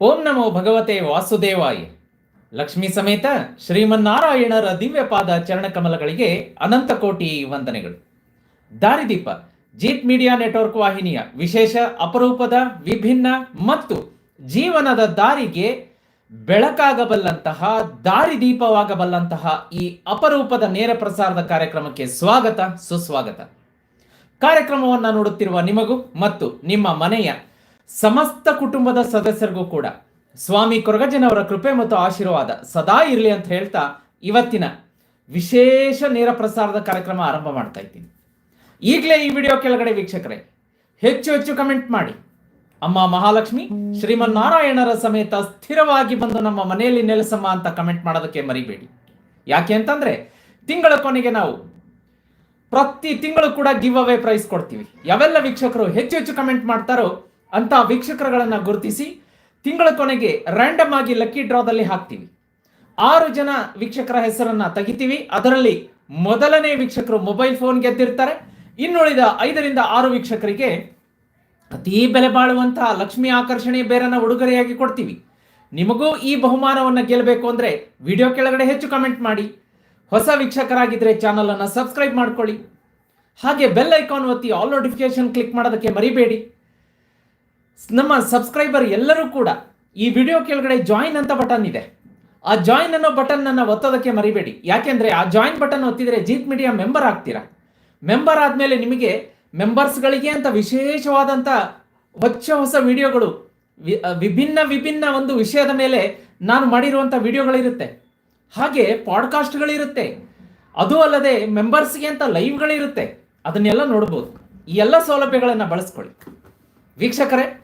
ಓಂ ನಮೋ ಭಗವತೆ ವಾಸುದೇವಾಯ. ಲಕ್ಷ್ಮೀ ಸಮೇತ ಶ್ರೀಮನ್ನಾರಾಯಣರ ದಿವ್ಯಪಾದ ಚರಣಕಮಲಗಳಿಗೆ ಅನಂತ ಕೋಟಿ ವಂದನೆಗಳು. ದಾರಿದೀಪ, ಜೀತ್ ಮೀಡಿಯಾ ನೆಟ್ವರ್ಕ್ ವಾಹಿನಿಯ ವಿಶೇಷ ಅಪರೂಪದ, ವಿಭಿನ್ನ ಮತ್ತು ಜೀವನದ ದಾರಿಗೆ ಬೆಳಕಾಗಬಲ್ಲಂತಹ, ದಾರಿದೀಪವಾಗಬಲ್ಲಂತಹ ಈ ಅಪರೂಪದ ನೇರ ಪ್ರಸಾರದ ಕಾರ್ಯಕ್ರಮಕ್ಕೆ ಸ್ವಾಗತ, ಸುಸ್ವಾಗತ. ಕಾರ್ಯಕ್ರಮವನ್ನು ನೋಡುತ್ತಿರುವ ನಿಮಗೂ ಮತ್ತು ನಿಮ್ಮ ಮನೆಯ ಸಮಸ್ತ ಕುಟುಂಬದ ಸದಸ್ಯರಿಗೂ ಕೂಡ ಸ್ವಾಮಿ ಕೊರಗಜ್ಜನವರ ಕೃಪೆ ಮತ್ತು ಆಶೀರ್ವಾದ ಸದಾ ಇರಲಿ ಅಂತ ಹೇಳ್ತಾ ಇವತ್ತಿನ ವಿಶೇಷ ನೇರ ಪ್ರಸಾರದ ಕಾರ್ಯಕ್ರಮ ಆರಂಭ ಮಾಡ್ತಾ ಇದ್ದೀನಿ. ಈಗಲೇ ಈ ವಿಡಿಯೋ ಕೆಳಗಡೆ ವೀಕ್ಷಕರೇ, ಹೆಚ್ಚು ಹೆಚ್ಚು ಕಮೆಂಟ್ ಮಾಡಿ. ಅಮ್ಮ ಮಹಾಲಕ್ಷ್ಮಿ, ಶ್ರೀಮನ್ನಾರಾಯಣರ ಸಮೇತ ಸ್ಥಿರವಾಗಿ ಬಂದು ನಮ್ಮ ಮನೆಯಲ್ಲಿ ನೆಲೆಸಮ್ಮ ಅಂತ ಕಮೆಂಟ್ ಮಾಡೋದಕ್ಕೆ ಮರಿಬೇಡಿ. ಯಾಕೆ ಅಂತಂದ್ರೆ, ತಿಂಗಳ ಕೊನೆಗೆ ನಾವು ಪ್ರತಿ ತಿಂಗಳು ಕೂಡ ಗಿವ್ ಅವೇ ಪ್ರೈಸ್ ಕೊಡ್ತೀವಿ. ಯಾವೆಲ್ಲ ವೀಕ್ಷಕರು ಹೆಚ್ಚು ಹೆಚ್ಚು ಕಮೆಂಟ್ ಮಾಡ್ತಾರೋ ಅಂತ ವೀಕ್ಷಕರುಗಳನ್ನು ಗುರುತಿಸಿ ತಿಂಗಳ ಕೊನೆಗೆ ರ್ಯಾಂಡಮ್ ಆಗಿ ಲಕ್ಕಿ ಡ್ರಾದಲ್ಲಿ ಹಾಕ್ತೀವಿ. ಆರು ಜನ ವೀಕ್ಷಕರ ಹೆಸರನ್ನ ತೆಗಿತೀವಿ. ಅದರಲ್ಲಿ ಮೊದಲನೇ ವೀಕ್ಷಕರು ಮೊಬೈಲ್ ಫೋನ್ ಗೆದ್ದಿರ್ತಾರೆ. ಇನ್ನುಳಿದ ಐದರಿಂದ ಆರು ವೀಕ್ಷಕರಿಗೆ ಅತೀ ಬೆಲೆ ಬಾಳುವಂತಹ ಲಕ್ಷ್ಮಿ ಆಕರ್ಷಣೆ ಬೇರನ್ನ ಉಡುಗೊರೆಯಾಗಿ ಕೊಡ್ತೀವಿ. ನಿಮಗೂ ಈ ಬಹುಮಾನವನ್ನು ಗೆಲ್ಲಬೇಕು ಅಂದ್ರೆ ವಿಡಿಯೋ ಕೆಳಗಡೆ ಹೆಚ್ಚು ಕಮೆಂಟ್ ಮಾಡಿ. ಹೊಸ ವೀಕ್ಷಕರಾಗಿದ್ದರೆ ಚಾನಲನ್ನು ಸಬ್ಸ್ಕ್ರೈಬ್ ಮಾಡ್ಕೊಳ್ಳಿ. ಹಾಗೆ ಬೆಲ್ ಐಕಾನ್ ಒತ್ತಿ ಆಲ್ ನೋಟಿಫಿಕೇಶನ್ ಕ್ಲಿಕ್ ಮಾಡೋದಕ್ಕೆ ಮರಿಬೇಡಿ. ನಮ್ಮ ಸಬ್ಸ್ಕ್ರೈಬರ್ ಎಲ್ಲರೂ ಕೂಡ ಈ ವಿಡಿಯೋ ಕೆಳಗಡೆ ಜಾಯಿನ್ ಅಂತ ಬಟನ್ ಇದೆ. ಆ ಜಾಯಿನ್ ಅನ್ನೋ ಬಟನ್ ಒತ್ತೋದಕ್ಕೆ ಮರಿಬೇಡಿ. ಯಾಕೆಂದ್ರೆ ಆ ಜಾಯಿನ್ ಬಟನ್ ಒತ್ತಿದ್ರೆ ಜೀತ್ ಮೀಡಿಯಾ ಮೆಂಬರ್ ಆಗ್ತೀರಾ? ಮೆಂಬರ್ ಆದಮೇಲೆ ನಿಮಗೆ ಮೆಂಬರ್ಸ್ಗಳಿಗೆ ಅಂತ ವಿಶೇಷವಾದಂಥ ಹೊಚ್ಚ ಹೊಸ ವಿಡಿಯೋಗಳು ವಿಭಿನ್ನ ವಿಭಿನ್ನ ಒಂದು ವಿಷಯದ ಮೇಲೆ ನಾನು ಮಾಡಿರುವಂಥ ವಿಡಿಯೋಗಳಿರುತ್ತೆ. ಹಾಗೆ ಪಾಡ್ಕಾಸ್ಟ್ಗಳಿರುತ್ತೆ. ಅದು ಅಲ್ಲದೆ ಮೆಂಬರ್ಸ್ಗೆ ಅಂತ ಲೈವ್ಗಳಿರುತ್ತೆ. ಅದನ್ನೆಲ್ಲ ನೋಡ್ಬೋದು. ಈ ಎಲ್ಲ ಸೌಲಭ್ಯಗಳನ್ನು ಬಳಸ್ಕೊಳ್ಳಿ. ವೀಕ್ಷಕರೇ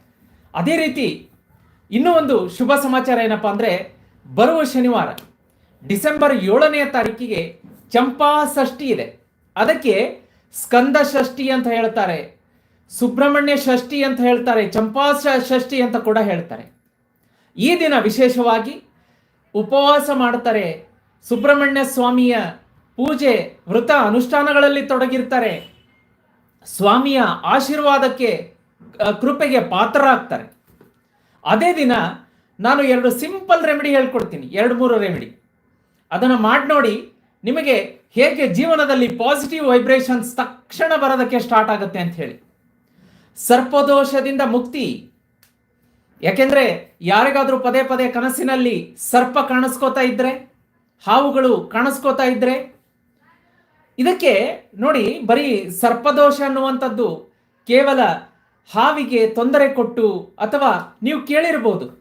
ಅದೇ ರೀತಿ ಇನ್ನೂ ಒಂದು ಶುಭ ಸಮಾಚಾರ ಏನಪ್ಪ ಅಂದರೆ ಬರುವ ಶನಿವಾರ ಡಿಸೆಂಬರ್ ಏಳನೆಯ ತಾರೀಕಿಗೆ ಚಂಪಾ ಷಷ್ಠಿ ಇದೆ. ಅದಕ್ಕೆ ಸ್ಕಂದ ಷಷ್ಠಿ ಅಂತ ಹೇಳ್ತಾರೆ, ಸುಬ್ರಹ್ಮಣ್ಯ ಷಷ್ಠಿ ಅಂತ ಹೇಳ್ತಾರೆ, ಚಂಪಾ ಷಷ್ಠಿ ಅಂತ ಕೂಡ ಹೇಳ್ತಾರೆ. ಈ ದಿನ ವಿಶೇಷವಾಗಿ ಉಪವಾಸ ಮಾಡ್ತಾರೆ, ಸುಬ್ರಹ್ಮಣ್ಯ ಸ್ವಾಮಿಯ ಪೂಜೆ, ವೃತ ಅನುಷ್ಠಾನಗಳಲ್ಲಿ ತೊಡಗಿರ್ತಾರೆ. ಸ್ವಾಮಿಯ ಆಶೀರ್ವಾದಕ್ಕೆ ಕೃಪೆಗೆ ಪಾತ್ರರಾಗ್ತಾರೆ. ಅದೇ ದಿನ ನಾನು ಎರಡು ಸಿಂಪಲ್ ರೆಮಿಡಿ ಹೇಳ್ಕೊಡ್ತೀನಿ, ಎರಡು ಮೂರು ರೆಮಿಡಿ. ಅದನ್ನು ಮಾಡಿ ನೋಡಿ ನಿಮಗೆ ಹೇಗೆ ಜೀವನದಲ್ಲಿ ಪಾಸಿಟಿವ್ ವೈಬ್ರೇಷನ್ಸ್ ತಕ್ಷಣ ಬರೋದಕ್ಕೆ ಸ್ಟಾರ್ಟ್ ಆಗುತ್ತೆ ಅಂತ ಹೇಳಿ. ಸರ್ಪದೋಷದಿಂದ ಮುಕ್ತಿ. ಯಾಕೆಂದ್ರೆ ಯಾರಿಗಾದರೂ ಪದೇ ಪದೇ ಕನಸಿನಲ್ಲಿ ಸರ್ಪ ಕಾಣಿಸ್ಕೋತಾ ಇದ್ರೆ, ಹಾವುಗಳು ಕಾಣಿಸ್ಕೋತಾ ಇದ್ರೆ, ಇದಕ್ಕೆ ನೋಡಿ ಬರೀ ಸರ್ಪದೋಷ ಅನ್ನುವಂಥದ್ದು ಕೇವಲ ಹಾವಿಗೆ ತೊಂದರೆ ಕೊಟ್ಟು ಅಥವಾ ನೀವು ಕೇಳಿರ್ಬೋದು.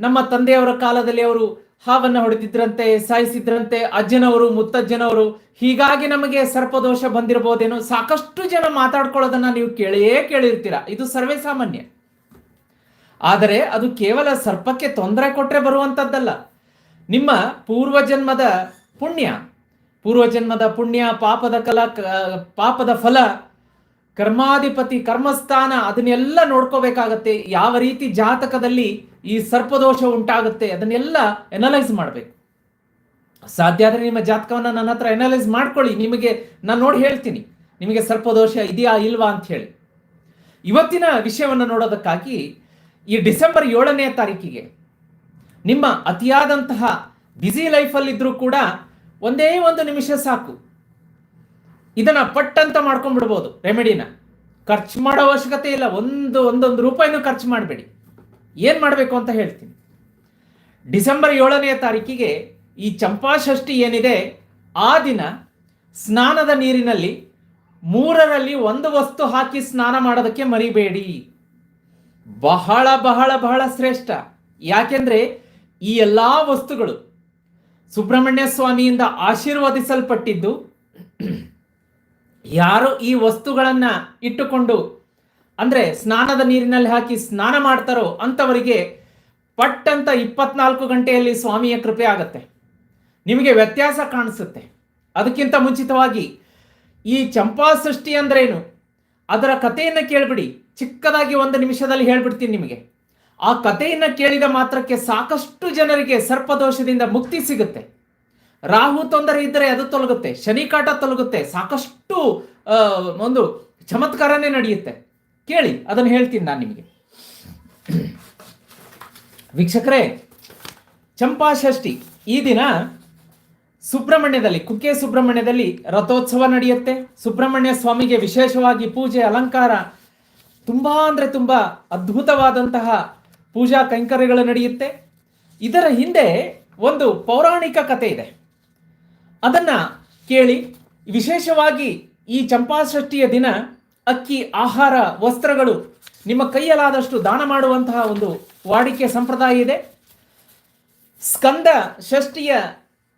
ನಮ್ಮ ತಂದೆಯವರ ಕಾಲದಲ್ಲಿ ಅವರು ಹಾವನ್ನು ಹೊಡೆದಿದ್ರಂತೆ, ಸಾಯಿಸಿದ್ರಂತೆ, ಅಜ್ಜನವರು, ಮುತ್ತಜ್ಜನವರು, ಹೀಗಾಗಿ ನಮಗೆ ಸರ್ಪದೋಷ ಬಂದಿರಬಹುದೇನೋ ಸಾಕಷ್ಟು ಜನ ಮಾತಾಡ್ಕೊಳ್ಳೋದನ್ನ ನೀವು ಕೇಳಿಯೇ ಕೇಳಿರ್ತೀರ. ಇದು ಸರ್ವೇ ಸಾಮಾನ್ಯ. ಆದರೆ ಅದು ಕೇವಲ ಸರ್ಪಕ್ಕೆ ತೊಂದರೆ ಕೊಟ್ಟರೆ ಬರುವಂಥದ್ದಲ್ಲ ನಿಮ್ಮ ಪೂರ್ವಜನ್ಮದ ಪುಣ್ಯ. ಪೂರ್ವಜನ್ಮದ ಪುಣ್ಯ, ಪಾಪದ ಕಲ ಪಾಪದ ಫಲ ಕರ್ಮಾಧಿಪತಿ ಕರ್ಮಸ್ಥಾನ ಅದನ್ನೆಲ್ಲ ನೋಡ್ಕೋಬೇಕಾಗತ್ತೆ. ಯಾವ ರೀತಿ ಜಾತಕದಲ್ಲಿ ಈ ಸರ್ಪದೋಷ ಉಂಟಾಗುತ್ತೆ ಅದನ್ನೆಲ್ಲ ಎನಲೈಸ್ ಮಾಡಬೇಕು. ಸಾಧ್ಯ ಆದರೆ ನಿಮ್ಮ ಜಾತಕವನ್ನು ನನ್ನ ಹತ್ರ ಎನಲೈಸ್ ಮಾಡ್ಕೊಳ್ಳಿ. ನಿಮಗೆ ನಾನು ನೋಡಿ ಹೇಳ್ತೀನಿ. ನಿಮಗೆ ಸರ್ಪದೋಷ ಇದೆಯಾ ಇಲ್ವಾ ಅಂತ ಹೇಳಿ. ಇವತ್ತಿನ ವಿಷಯವನ್ನು ನೋಡೋದಕ್ಕಾಗಿ ಈ ಡಿಸೆಂಬರ್ ಏಳನೇ ತಾರೀಕಿಗೆ ನಿಮ್ಮ ಅತಿಯಾದಂತಹ ಬ್ಯುಸಿ ಲೈಫಲ್ಲಿದ್ದರೂ ಕೂಡ ಒಂದೇ ಒಂದು ನಿಮಿಷ ಸಾಕು. ಇದನ್ನ ಪಟ್ಟಂತ ಮಾಡ್ಕೊಂಡ್ಬಿಡ್ಬೋದು ರೆಮಿಡಿನ. ಖರ್ಚು ಮಾಡೋ ಅವಶ್ಯಕತೆ ಇಲ್ಲ. ಒಂದು, ಒಂದೊಂದು ರೂಪಾಯಿನೂ ಖರ್ಚು ಮಾಡಬೇಡಿ. ಏನು ಮಾಡಬೇಕು ಅಂತ ಹೇಳ್ತೀನಿ. ಡಿಸೆಂಬರ್ ಏಳನೆಯ ತಾರೀಕಿಗೆ ಈ ಚಂಪಾಷಷ್ಠಿ ಏನಿದೆ, ಆ ದಿನ ಸ್ನಾನದ ನೀರಿನಲ್ಲಿ ಮೂರರಲ್ಲಿ ಒಂದು ವಸ್ತು ಹಾಕಿ ಸ್ನಾನ ಮಾಡೋದಕ್ಕೆ ಮರಿಬೇಡಿ. ಬಹಳ ಬಹಳ ಬಹಳ ಶ್ರೇಷ್ಠ. ಯಾಕೆಂದ್ರೆ ಈ ಎಲ್ಲ ವಸ್ತುಗಳು ಸುಬ್ರಹ್ಮಣ್ಯ ಸ್ವಾಮಿಯಿಂದ ಆಶೀರ್ವದಿಸಲ್ಪಟ್ಟಿದ್ದು ಯಾರು ಈ ವಸ್ತುಗಳನ್ನ ಇಟ್ಟುಕೊಂಡು ಅಂದ್ರೆ ಸ್ನಾನದ ನೀರಿನಲ್ಲಿ ಹಾಕಿ ಸ್ನಾನ ಮಾಡ್ತಾರೋ ಅಂಥವರಿಗೆ ಪಟ್ಟಂತ ಇಪ್ಪತ್ನಾಲ್ಕು ಗಂಟೆಯಲ್ಲಿ ಸ್ವಾಮಿಯ ಕೃಪೆ ಆಗತ್ತೆ. ನಿಮಗೆ ವ್ಯತ್ಯಾಸ ಕಾಣಿಸುತ್ತೆ. ಅದಕ್ಕಿಂತ ಮುಂಚಿತವಾಗಿ ಈ ಚಂಪಾ ಸೃಷ್ಟಿ ಅಂದ್ರೇನು? ಅದರ ಕಥೆಯನ್ನು ಕೇಳಿಬಿಡಿ. ಚಿಕ್ಕದಾಗಿ ಒಂದು ನಿಮಿಷದಲ್ಲಿ ಹೇಳ್ಬಿಡ್ತೀನಿ ನಿಮಗೆ. ಆ ಕಥೆಯನ್ನು ಕೇಳಿದ ಮಾತ್ರಕ್ಕೆ ಸಾಕಷ್ಟು ಜನರಿಗೆ ಸರ್ಪದೋಷದಿಂದ ಮುಕ್ತಿ ಸಿಗುತ್ತೆ. ರಾಹು ತೊಂದರೆ ಇದ್ದರೆ ಅದು ತೊಲಗುತ್ತೆ, ಶನಿ ಕಾಟ ತೊಲಗುತ್ತೆ, ಸಾಕಷ್ಟು ಒಂದು ಚಮತ್ಕಾರನೇ ನಡೆಯುತ್ತೆ. ಕೇಳಿ, ಅದನ್ನು ಹೇಳ್ತೀನಿ ನಾನು ನಿಮಗೆ. ವೀಕ್ಷಕರೇ, ಚಂಪಾಷಷ್ಠಿ, ಈ ದಿನ ಸುಬ್ರಹ್ಮಣ್ಯದಲ್ಲಿ, ಕುಕ್ಕೆ ಸುಬ್ರಹ್ಮಣ್ಯದಲ್ಲಿ ರಥೋತ್ಸವ ನಡೆಯುತ್ತೆ. ಸುಬ್ರಹ್ಮಣ್ಯ ಸ್ವಾಮಿಗೆ ವಿಶೇಷವಾಗಿ ಪೂಜೆ, ಅಲಂಕಾರ, ತುಂಬ ಅಂದರೆ ತುಂಬ ಅದ್ಭುತವಾದಂತಹ ಪೂಜಾ ಕೈಂಕರ್ಯಗಳು ನಡೆಯುತ್ತೆ. ಇದರ ಹಿಂದೆ ಒಂದು ಪೌರಾಣಿಕ ಕಥೆ ಇದೆ. ಅದನ್ನ ಕೇಳಿ ವಿಶೇಷವಾಗಿ ಈ ಚಂಪಾಷಷ್ಠಿಯ ದಿನ ಅಕ್ಕಿ, ಆಹಾರ, ವಸ್ತ್ರಗಳು ನಿಮ್ಮ ಕೈಯಲ್ಲಾದಷ್ಟು ದಾನ ಮಾಡುವಂತಹ ಒಂದು ವಾಡಿಕೆ ಸಂಪ್ರದಾಯ ಇದೆ. ಸ್ಕಂದ ಷಷ್ಠಿಯ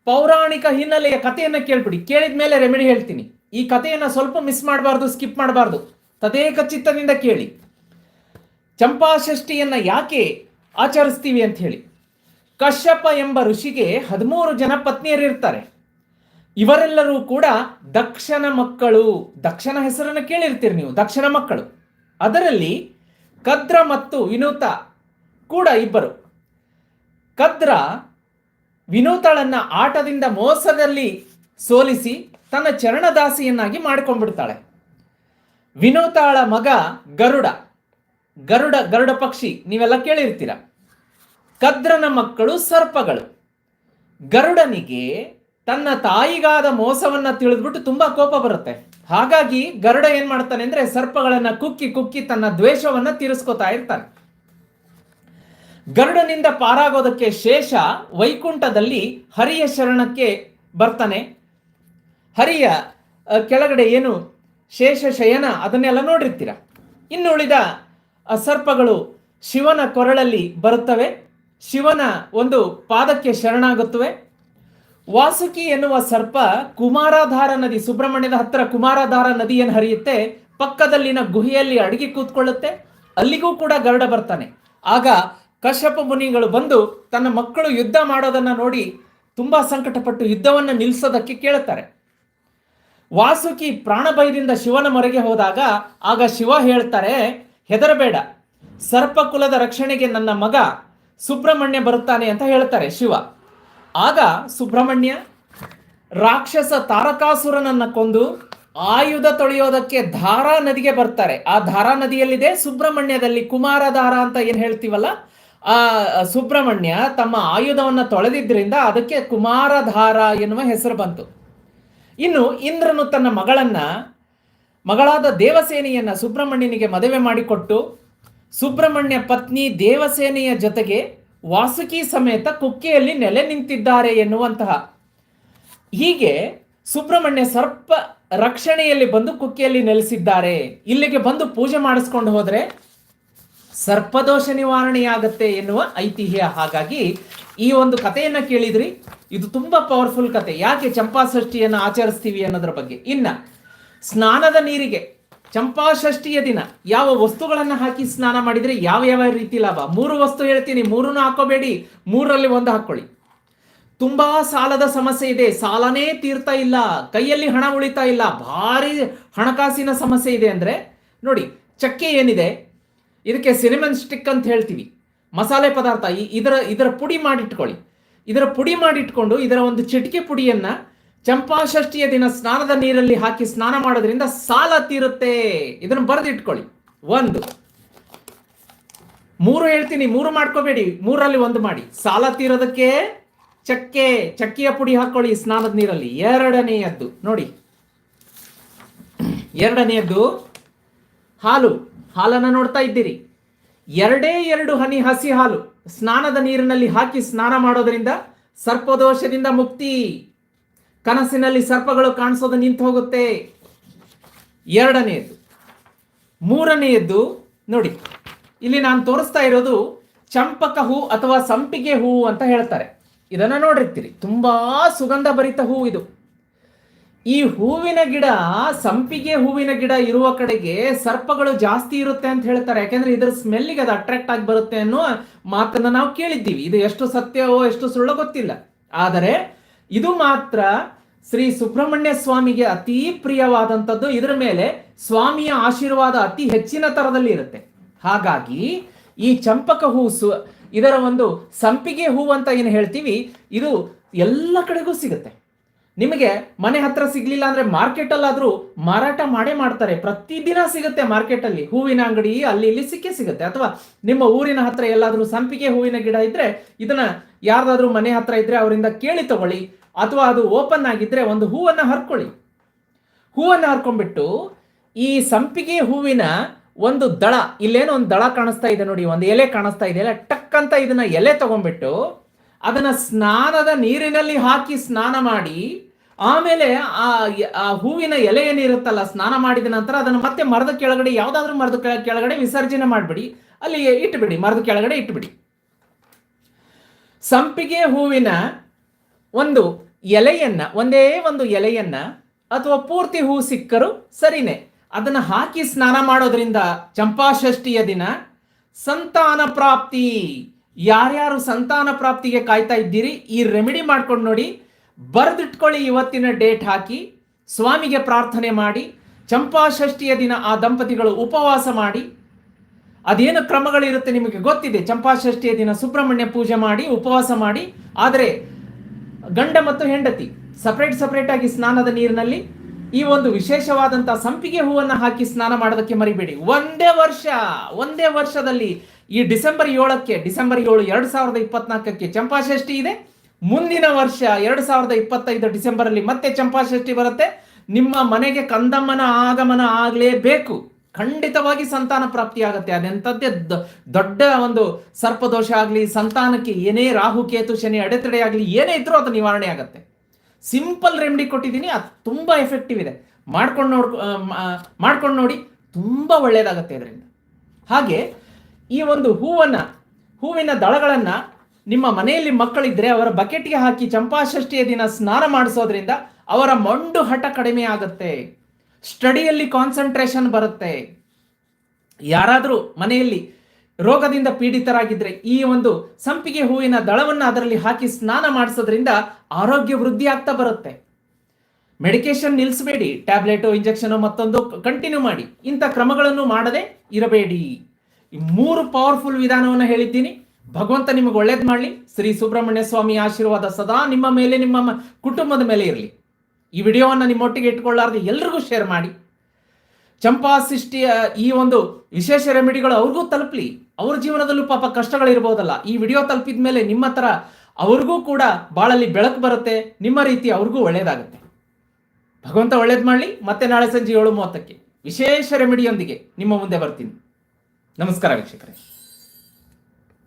ಪೌರಾಣಿಕ ಹಿನ್ನೆಲೆಯ ಕಥೆಯನ್ನು ಕೇಳ್ಬಿಡಿ. ಕೇಳಿದ ಮೇಲೆ ರೆಮಿಡಿ ಹೇಳ್ತೀನಿ. ಈ ಕಥೆಯನ್ನು ಸ್ವಲ್ಪ ಮಿಸ್ ಮಾಡಬಾರ್ದು, ಸ್ಕಿಪ್ ಮಾಡಬಾರ್ದು. ತದೇಕ ಚಿತ್ತದಿಂದ ಕೇಳಿ. ಚಂಪಾಷಷ್ಠಿಯನ್ನು ಯಾಕೆ ಆಚರಿಸ್ತೀವಿ ಅಂತ ಹೇಳಿ. ಕಶ್ಯಪ ಎಂಬ ಋಷಿಗೆ ಹದಿಮೂರು ಜನ ಪತ್ನಿಯರಿರ್ತಾರೆ. ಇವರೆಲ್ಲರೂ ಕೂಡ ದಕ್ಷನ ಮಕ್ಕಳು. ದಕ್ಷನ ಹೆಸರನ್ನು ಕೇಳಿರ್ತೀರಿ ನೀವು, ದಕ್ಷನ ಮಕ್ಕಳು. ಅದರಲ್ಲಿ ಕದ್ರ ಮತ್ತು ವಿನೂತ ಕೂಡ ಇಬ್ಬರು. ಕದ್ರ ವಿನೂತಳನ್ನ ಆಟದಿಂದ ಮೋಸದಲ್ಲಿ ಸೋಲಿಸಿ ತನ್ನ ಚರಣದಾಸಿಯನ್ನಾಗಿ ಮಾಡಿಕೊಂಡ್ಬಿಡ್ತಾಳೆ. ವಿನೂತಾಳ ಮಗ ಗರುಡ. ಗರುಡ ಗರುಡ ಪಕ್ಷಿ, ನೀವೆಲ್ಲ ಕೇಳಿರ್ತೀರ. ಕದ್ರನ ಮಕ್ಕಳು ಸರ್ಪಗಳು. ಗರುಡನಿಗೆ ತನ್ನ ತಾಯಿಗಾದ ಮೋಸವನ್ನ ತಿಳಿದ್ಬಿಟ್ಟು ತುಂಬಾ ಕೋಪ ಬರುತ್ತೆ. ಹಾಗಾಗಿ ಗರುಡ ಏನ್ ಮಾಡ್ತಾನೆ ಅಂದ್ರೆ ಸರ್ಪಗಳನ್ನ ಕುಕ್ಕಿ ಕುಕ್ಕಿ ತನ್ನ ದ್ವೇಷವನ್ನ ತೀರಿಸ್ಕೋತಾ ಇರ್ತಾನೆ. ಗರುಡನಿಂದ ಪಾರಾಗೋದಕ್ಕೆ ಶೇಷ ವೈಕುಂಠದಲ್ಲಿ ಹರಿಯ ಶರಣಕ್ಕೆ ಬರ್ತಾನೆ. ಹರಿಯ ಕೆಳಗಡೆ ಏನು ಶೇಷ, ಶಯನ ಅದನ್ನೆಲ್ಲ ನೋಡಿರ್ತೀರ? ಇನ್ನು ಉಳಿದ ಸರ್ಪಗಳು ಶಿವನ ಕೊರಳಲ್ಲಿ ಬರುತ್ತವೆ. ಶಿವನ ಒಂದು ಪಾದಕ್ಕೆ ಶರಣಾಗುತ್ತವೆ. ವಾಸುಕಿ ಎನ್ನುವ ಸರ್ಪ ಕುಮಾರಾಧಾರ ನದಿ, ಸುಬ್ರಹ್ಮಣ್ಯದ ಹತ್ತಿರ ಕುಮಾರಾಧಾರ ನದಿಯನ್ನು ಹರಿಯುತ್ತೆ. ಪಕ್ಕದಲ್ಲಿನ ಗುಹೆಯಲ್ಲಿ ಅಡಗಿ ಕೂತ್ಕೊಳ್ಳುತ್ತೆ. ಅಲ್ಲಿಗೂ ಕೂಡ ಗರುಡ ಬರ್ತಾನೆ. ಆಗ ಕಶ್ಯಪ ಮುನಿಗಳು ಬಂದು ತನ್ನ ಮಕ್ಕಳು ಯುದ್ಧ ಮಾಡೋದನ್ನ ನೋಡಿ ತುಂಬಾ ಸಂಕಟಪಟ್ಟು ಯುದ್ಧವನ್ನು ನಿಲ್ಲಿಸೋದಕ್ಕೆ ಕೇಳುತ್ತಾರೆ. ವಾಸುಕಿ ಪ್ರಾಣಭಯದಿಂದ ಶಿವನ ಮೊರೆಗೆ ಹೋದಾಗ ಆಗ ಶಿವ ಹೇಳ್ತಾರೆ, ಹೆದರಬೇಡ. ಸರ್ಪಕುಲದ ರಕ್ಷಣೆಗೆ ನನ್ನ ಮಗ ಸುಬ್ರಹ್ಮಣ್ಯ ಬರುತ್ತಾನೆ ಅಂತ ಹೇಳ್ತಾರೆ ಶಿವ. ಆಗ ಸುಬ್ರಹ್ಮಣ್ಯ ರಾಕ್ಷಸ ತಾರಕಾಸುರನನ್ನ ಕೊಂದು ಆಯುಧ ತೊಳೆಯೋದಕ್ಕೆ ಧಾರಾ ನದಿಗೆ ಬರ್ತಾರೆ. ಆ ಧಾರಾ ನದಿಯಲ್ಲಿದೆ, ಸುಬ್ರಹ್ಮಣ್ಯದಲ್ಲಿ ಕುಮಾರಧಾರ ಅಂತ ಏನ್ ಹೇಳ್ತೀವಲ್ಲ? ಆ ಸುಬ್ರಹ್ಮಣ್ಯ ತಮ್ಮ ಆಯುಧವನ್ನ ತೊಳೆದಿದ್ದರಿಂದ ಅದಕ್ಕೆ ಕುಮಾರಧಾರ ಎನ್ನುವ ಹೆಸರು ಬಂತು. ಇನ್ನು ಇಂದ್ರನು ತನ್ನ ಮಗಳನ್ನ, ಮಗಳಾದ ದೇವಸೇನೆಯನ್ನ ಸುಬ್ರಹ್ಮಣ್ಯನಿಗೆ ಮದುವೆ ಮಾಡಿಕೊಟ್ಟು, ಸುಬ್ರಹ್ಮಣ್ಯ ಪತ್ನಿ ದೇವಸೇನೆಯ ಜೊತೆಗೆ ವಾಸುಕಿ ಸಮೇತ ಕುಕ್ಕೆಯಲ್ಲಿ ನೆಲೆ ನಿಂತಿದ್ದಾರೆ ಎನ್ನುವಂತಹ. ಹೀಗೆ ಸುಬ್ರಹ್ಮಣ್ಯ ಸರ್ಪ ರಕ್ಷಣೆಯಲ್ಲಿ ಬಂದು ಕುಕ್ಕೆಯಲ್ಲಿ ನೆಲೆಸಿದ್ದಾರೆ. ಇಲ್ಲಿಗೆ ಬಂದು ಪೂಜೆ ಮಾಡಿಸ್ಕೊಂಡು ಹೋದರೆ ಸರ್ಪದೋಷ ನಿವಾರಣೆಯಾಗತ್ತೆ ಎನ್ನುವ ಐತಿಹ್ಯ. ಹಾಗಾಗಿ ಈ ಒಂದು ಕಥೆಯನ್ನು ಕೇಳಿದ್ರಿ. ಇದು ತುಂಬಾ ಪವರ್ಫುಲ್ ಕತೆ ಯಾಕೆ ಚಂಪಾಷಷ್ಠಿಯನ್ನು ಆಚರಿಸ್ತೀವಿ ಅನ್ನೋದ್ರ ಬಗ್ಗೆ. ಇನ್ನ ಸ್ನಾನದ ನೀರಿಗೆ ಚಂಪಾಷಷ್ಠಿಯ ದಿನ. ಯಾವ ವಸ್ತುಗಳನ್ನು ಹಾಕಿ ಸ್ನಾನ ಮಾಡಿದರೆ ಯಾವ ಯಾವ ರೀತಿ ಲಾಭ? ಮೂರು ವಸ್ತು ಹೇಳ್ತೀನಿ. ಮೂರನ್ನು ಹಾಕೋಬೇಡಿ. ಮೂರರಲ್ಲಿ ಒಂದು ಹಾಕೊಳ್ಳಿ. ತುಂಬಾ ಸಾಲದ ಸಮಸ್ಯೆ ಇದೆ. ಸಾಲನೇ ತೀರ್ತಾ ಇಲ್ಲ. ಕೈಯಲ್ಲಿ ಹಣ ಉಳಿತಾ ಇಲ್ಲ. ಭಾರಿ ಹಣಕಾಸಿನ ಸಮಸ್ಯೆ ಇದೆ ಅಂದ್ರೆ, ನೋಡಿ, ಚಕ್ಕೆ ಏನಿದೆ? ಇದಕ್ಕೆ ಸಿನಿಮನ್ ಸ್ಟಿಕ್ ಅಂತ ಹೇಳ್ತೀವಿ. ಮಸಾಲೆ ಪದಾರ್ಥ. ಇದರ ಇದರ ಪುಡಿ ಮಾಡಿಟ್ಕೊಳ್ಳಿ. ಇದರ ಪುಡಿ ಮಾಡಿಟ್ಕೊಂಡು ಇದರ ಒಂದು ಚಿಟಿಕೆ ಪುಡಿಯನ್ನ ಚಂಪಾಷಷ್ಠಿಯ ದಿನ ಸ್ನಾನದ ನೀರಲ್ಲಿ ಹಾಕಿ ಸ್ನಾನ ಮಾಡೋದ್ರಿಂದ ಸಾಲ ತೀರುತ್ತೆ. ಇದನ್ನು ಬರೆದಿಟ್ಕೊಳ್ಳಿ. ಒಂದು. ಮೂರು ಹೇಳ್ತೀನಿ, ಮೂರು ಮಾಡ್ಕೋಬೇಡಿ. ಮೂರಲ್ಲಿ ಒಂದು ಮಾಡಿ. ಸಾಲ ತೀರೋದಕ್ಕೆ ಚಕ್ಕೆ, ಚಕ್ಕಿಯ ಪುಡಿ ಹಾಕೊಳ್ಳಿ ಸ್ನಾನದ ನೀರಲ್ಲಿ. ಎರಡನೆಯದ್ದು, ನೋಡಿ. ಎರಡನೆಯದ್ದು, ಹಾಲು. ಹಾಲನ್ನು ನೋಡ್ತಾ ಇದ್ದೀರಿ. ಎರಡೇ ಎರಡು ಹನಿ ಹಸಿ ಹಾಲು. ಸ್ನಾನದ ನೀರಿನಲ್ಲಿ ಹಾಕಿ ಸ್ನಾನ ಮಾಡೋದರಿಂದ ಸರ್ಪದೋಷದಿಂದ ಮುಕ್ತಿ. ಕನಸಿನಲ್ಲಿ ಸರ್ಪಗಳು ಕಾಣಿಸೋದು ನಿಂತು ಹೋಗುತ್ತೆ. ಎರಡನೆಯದ್ದು ಮೂರನೆಯದ್ದು ನೋಡಿ, ಇಲ್ಲಿ ನಾನು ತೋರಿಸ್ತಾ ಇರೋದು ಚಂಪಕ ಹೂ ಅಥವಾ ಸಂಪಿಗೆ ಹೂವು ಅಂತ ಹೇಳ್ತಾರೆ. ಇದನ್ನು ನೋಡಿರ್ತೀರಿ, ತುಂಬ ಸುಗಂಧ ಭರಿತ ಹೂ ಇದು. ಈ ಹೂವಿನ ಗಿಡ, ಸಂಪಿಗೆ ಹೂವಿನ ಗಿಡ ಇರುವ ಕಡೆಗೆ ಸರ್ಪಗಳು ಜಾಸ್ತಿ ಇರುತ್ತೆ ಅಂತ ಹೇಳ್ತಾರೆ. ಯಾಕೆಂದ್ರೆ ಇದರ ಸ್ಮೆಲ್ಲಿಗೆ ಅದು ಅಟ್ರಾಕ್ಟ್ ಆಗಿ ಬರುತ್ತೆ ಅನ್ನೋ ಮಾತನ್ನ ನಾವು ಕೇಳಿದ್ದೀವಿ. ಇದು ಎಷ್ಟು ಸತ್ಯವೋ, ಎಷ್ಟು ಸುಳ್ಳೋ ಗೊತ್ತಿಲ್ಲ. ಆದರೆ ಇದು ಮಾತ್ರ ಶ್ರೀ ಸುಬ್ರಹ್ಮಣ್ಯ ಸ್ವಾಮಿಗೆ ಅತಿ ಪ್ರಿಯವಾದಂಥದ್ದು ಇದರ ಮೇಲೆ ಸ್ವಾಮಿಯ ಆಶೀರ್ವಾದ ಅತಿ ಹೆಚ್ಚಿನ ತರದಲ್ಲಿ ಇರುತ್ತೆ. ಹಾಗಾಗಿ ಈ ಚಂಪಕ ಹೂ ಸು, ಇದರ ಒಂದು ಸಂಪಿಗೆ ಹೂ ಅಂತ ಏನು ಹೇಳ್ತೀವಿ, ಇದು ಎಲ್ಲ ಕಡೆಗೂ ಸಿಗುತ್ತೆ. ನಿಮಗೆ ಮನೆ ಹತ್ರ ಸಿಗ್ಲಿಲ್ಲ ಅಂದ್ರೆ ಮಾರ್ಕೆಟ್ ಅಲ್ಲಾದ್ರೂ ಮಾರಾಟ ಮಾಡೇ ಮಾಡ್ತಾರೆ. ಪ್ರತಿದಿನ ಸಿಗುತ್ತೆ ಮಾರ್ಕೆಟ್ ಅಲ್ಲಿ ಹೂವಿನ ಅಂಗಡಿ ಅಲ್ಲಿ ಇಲ್ಲಿ ಸಿಕ್ಕೇ ಸಿಗುತ್ತೆ. ಅಥವಾ ನಿಮ್ಮ ಊರಿನ ಹತ್ರ ಎಲ್ಲಾದರೂ ಸಂಪಿಗೆ ಹೂವಿನ ಗಿಡ ಇದ್ರೆ ಇದನ್ನ ಯಾರ್ದಾದ್ರೂ ಮನೆ ಹತ್ರ ಇದ್ರೆ ಅವರಿಂದ ಕೇಳಿ ತಗೊಳ್ಳಿ. ಅಥವಾ ಅದು ಓಪನ್ ಆಗಿದ್ರೆ ಒಂದು ಹೂವನ್ನು ಹರ್ಕೊಳ್ಳಿ. ಹೂವನ್ನು ಹರ್ಕೊಂಡ್ಬಿಟ್ಟು ಈ ಸಂಪಿಗೆ ಹೂವಿನ ಒಂದು ದಳ, ಇಲ್ಲೇನೋ ಒಂದು ದಳ ಕಾಣಿಸ್ತಾ ಇದೆ ನೋಡಿ, ಒಂದು ಎಲೆ ಕಾಣಿಸ್ತಾ ಇದೆ ಅಲ್ಲ ಟಕ್ ಅಂತ ಇದನ್ನ ಎಲೆ ತಗೊಂಡ್ಬಿಟ್ಟು ಅದನ್ನ ಸ್ನಾನದ ನೀರಿನಲ್ಲಿ ಹಾಕಿ ಸ್ನಾನ ಮಾಡಿ, ಆಮೇಲೆ ಆ ಹೂವಿನ ಎಲೆ ಏನಿರುತ್ತಲ್ಲ, ಸ್ನಾನ ಮಾಡಿದ ನಂತರ ಅದನ್ನು ಮತ್ತೆ ಮರದ ಕೆಳಗಡೆ, ಯಾವುದಾದ್ರೂ ಮರದ ಕೆಳ- ಕೆಳಗಡೆ ವಿಸರ್ಜನೆ ಮಾಡಿಬಿಡಿ. ಅಲ್ಲಿ ಇಟ್ಬಿಡಿ, ಮರದ ಕೆಳಗಡೆ ಇಟ್ಬಿಡಿ. ಸಂಪಿಗೆ ಹೂವಿನ ಒಂದು ಎಲೆಯನ್ನ, ಒಂದೇ ಒಂದು ಎಲೆಯನ್ನ ಅಥವಾ ಪೂರ್ತಿ ಹೂ ಸಿಕ್ಕರು ಸರಿನೇ. ಅದನ್ನ ಹಾಕಿ ಸ್ನಾನ ಮಾಡೋದ್ರಿಂದ ಚಂಪಾಷಷ್ಠಿಯ ದಿನ, ಸಂತಾನ ಪ್ರಾಪ್ತಿ. ಯಾರ್ಯಾರು ಸಂತಾನ ಪ್ರಾಪ್ತಿಗೆ ಕಾಯ್ತಾ ಇದ್ದೀರಿ, ಈ ರೆಮಿಡಿ ಮಾಡ್ಕೊಂಡು ನೋಡಿ, ಬರೆದಿಟ್ಕೊಳ್ಳಿ ಇವತ್ತಿನ ಡೇಟ್ ಹಾಕಿ, ಸ್ವಾಮಿಗೆ ಪ್ರಾರ್ಥನೆ ಮಾಡಿ, ಚಂಪಾಷಷ್ಠಿಯ ದಿನ ಆ ದಂಪತಿಗಳು ಉಪವಾಸ ಮಾಡಿ, ಅದೇನು ಕ್ರಮಗಳಿರುತ್ತೆ ನಿಮಗೆ ಗೊತ್ತಿದೆ? ಚಂಪಾಷಷ್ಠಿಯ ದಿನ ಸುಬ್ರಹ್ಮಣ್ಯ ಪೂಜೆ ಮಾಡಿ, ಉಪವಾಸ ಮಾಡಿ, ಆದರೆ ಗಂಡ ಮತ್ತು ಹೆಂಡತಿ ಸಪರೇಟ್ ಸಪರೇಟ್ ಆಗಿ ಸ್ನಾನದ ನೀರಿನಲ್ಲಿ ಈ ಒಂದು ವಿಶೇಷವಾದಂತಹ ಸಂಪಿಗೆ ಹೂವನ್ನ ಹಾಕಿ ಸ್ನಾನ ಮಾಡೋದಕ್ಕೆ ಮರಿಬೇಡಿ. ಒಂದೇ ವರ್ಷ, ಒಂದೇ ವರ್ಷದಲ್ಲಿ ಈ ಡಿಸೆಂಬರ್ ಏಳಕ್ಕೆ, ಡಿಸೆಂಬರ್ ಏಳು ಎರಡು ಸಾವಿರದ ಇಪ್ಪತ್ನಾಲ್ಕಕ್ಕೆ ಚಂಪಾಷಷ್ಠಿ ಇದೆ. ಮುಂದಿನ ವರ್ಷ ಎರಡ್ ಸಾವಿರದ ಇಪ್ಪತ್ತೈದು ಡಿಸೆಂಬರ್ ಅಲ್ಲಿ ಮತ್ತೆ ಚಂಪಾಷಷ್ಠಿ ಬರುತ್ತೆ. ನಿಮ್ಮ ಮನೆಗೆ ಕಂದಮ್ಮನ ಆಗಮನ ಆಗಲೇಬೇಕು. ಖಂಡಿತವಾಗಿ ಸಂತಾನ ಪ್ರಾಪ್ತಿ ಆಗುತ್ತೆ. ಅದೆಂಥದ್ದೇ ದೊಡ್ಡ ಒಂದು ಸರ್ಪದೋಷ ಆಗಲಿ, ಸಂತಾನಕ್ಕೆ ಏನೇ ರಾಹು, ಕೇತು, ಶನಿ ಅಡೆತಡೆ ಆಗಲಿ, ಏನೇ ಇದ್ರೂ ಅದು ನಿವಾರಣೆ ಆಗುತ್ತೆ. ಸಿಂಪಲ್ ರೆಮಿಡಿ ಕೊಟ್ಟಿದ್ದೀನಿ, ಅದು ತುಂಬ ಎಫೆಕ್ಟಿವ್ ಇದೆ. ಮಾಡ್ಕೊಂಡು ನೋಡ್ ಮಾಡ್ಕೊಂಡು ನೋಡಿ ತುಂಬ ಒಳ್ಳೆಯದಾಗುತ್ತೆ ಇದರಿಂದ. ಹಾಗೆ ಈ ಒಂದು ಹೂವನ್ನು, ಹೂವಿನ ದಳಗಳನ್ನು ನಿಮ್ಮ ಮನೆಯಲ್ಲಿ ಮಕ್ಕಳಿದ್ರೆ ಅವರ ಬಕೆಟ್ಗೆ ಹಾಕಿ ಚಂಪಾಷಷ್ಠಿಯ ದಿನ ಸ್ನಾನ ಮಾಡಿಸೋದ್ರಿಂದ ಅವರ ಮಂಡು ಹಠ ಕಡಿಮೆ ಆಗುತ್ತೆ. ಸ್ಟಡಿಯಲ್ಲಿ ಕಾನ್ಸಂಟ್ರೇಷನ್ ಬರುತ್ತೆ. ಯಾರಾದರೂ ಮನೆಯಲ್ಲಿ ರೋಗದಿಂದ ಪೀಡಿತರಾಗಿದ್ದರೆ ಈ ಒಂದು ಸಂಪಿಗೆ ಹೂವಿನ ದಳವನ್ನು ಅದರಲ್ಲಿ ಹಾಕಿ ಸ್ನಾನ ಮಾಡಿಸೋದ್ರಿಂದ ಆರೋಗ್ಯ ವೃದ್ಧಿ ಆಗ್ತಾ ಬರುತ್ತೆ. ಮೆಡಿಕೇಶನ್ ನಿಲ್ಲಿಸಬೇಡಿ ಟ್ಯಾಬ್ಲೆಟು ಇಂಜೆಕ್ಷನ್ ಮತ್ತೊಂದು ಕಂಟಿನ್ಯೂ ಮಾಡಿ. ಇಂಥ ಕ್ರಮಗಳನ್ನು ಮಾಡದೆ ಇರಬೇಡಿ. ಮೂರು ಪವರ್ಫುಲ್ ವಿಧಾನವನ್ನು ಹೇಳಿದ್ದೀನಿ. ಭಗವಂತ ನಿಮಗೆ ಒಳ್ಳೇದು ಮಾಡಲಿ. ಶ್ರೀ ಸುಬ್ರಹ್ಮಣ್ಯ ಸ್ವಾಮಿ ಆಶೀರ್ವಾದ ಸದಾ ನಿಮ್ಮ ಮೇಲೆ, ನಿಮ್ಮ ಕುಟುಂಬದ ಮೇಲೆ ಇರಲಿ. ಈ ವಿಡಿಯೋವನ್ನು ನಿಮ್ಮೊಟ್ಟಿಗೆ ಇಟ್ಕೊಳ್ಳಾರ್ದು ಎಲ್ರಿಗೂ ಶೇರ್ ಮಾಡಿ. ಚಂಪಾ ಸೃಷ್ಟಿಯ ಈ ಒಂದು ವಿಶೇಷ ರೆಮಿಡಿಗಳು ಅವ್ರಿಗೂ ತಲುಪಲಿ. ಅವ್ರ ಜೀವನದಲ್ಲೂ ಪಾಪ ಕಷ್ಟಗಳಿರ್ಬೋದಲ್ಲ. ಈ ವಿಡಿಯೋ ತಲುಪಿದ ಮೇಲೆ ನಿಮ್ಮ ಹತ್ರ ಅವ್ರಿಗೂ ಕೂಡ ಬಾಳಲ್ಲಿ ಬೆಳಕು ಬರುತ್ತೆ, ನಿಮ್ಮ ರೀತಿ ಅವ್ರಿಗೂ ಒಳ್ಳೆಯದಾಗುತ್ತೆ ಭಗವಂತ ಒಳ್ಳೇದು ಮಾಡಲಿ, ಮತ್ತೆ ನಾಳೆ ಸಂಜೆ ಏಳು ಮೂವತ್ತಕ್ಕೆ. ವಿಶೇಷ ರೆಮಿಡಿಯೊಂದಿಗೆ ನಿಮ್ಮ ಮುಂದೆ ಬರ್ತೀನಿ. ನಮಸ್ಕಾರ ವೀಕ್ಷಕರೇ.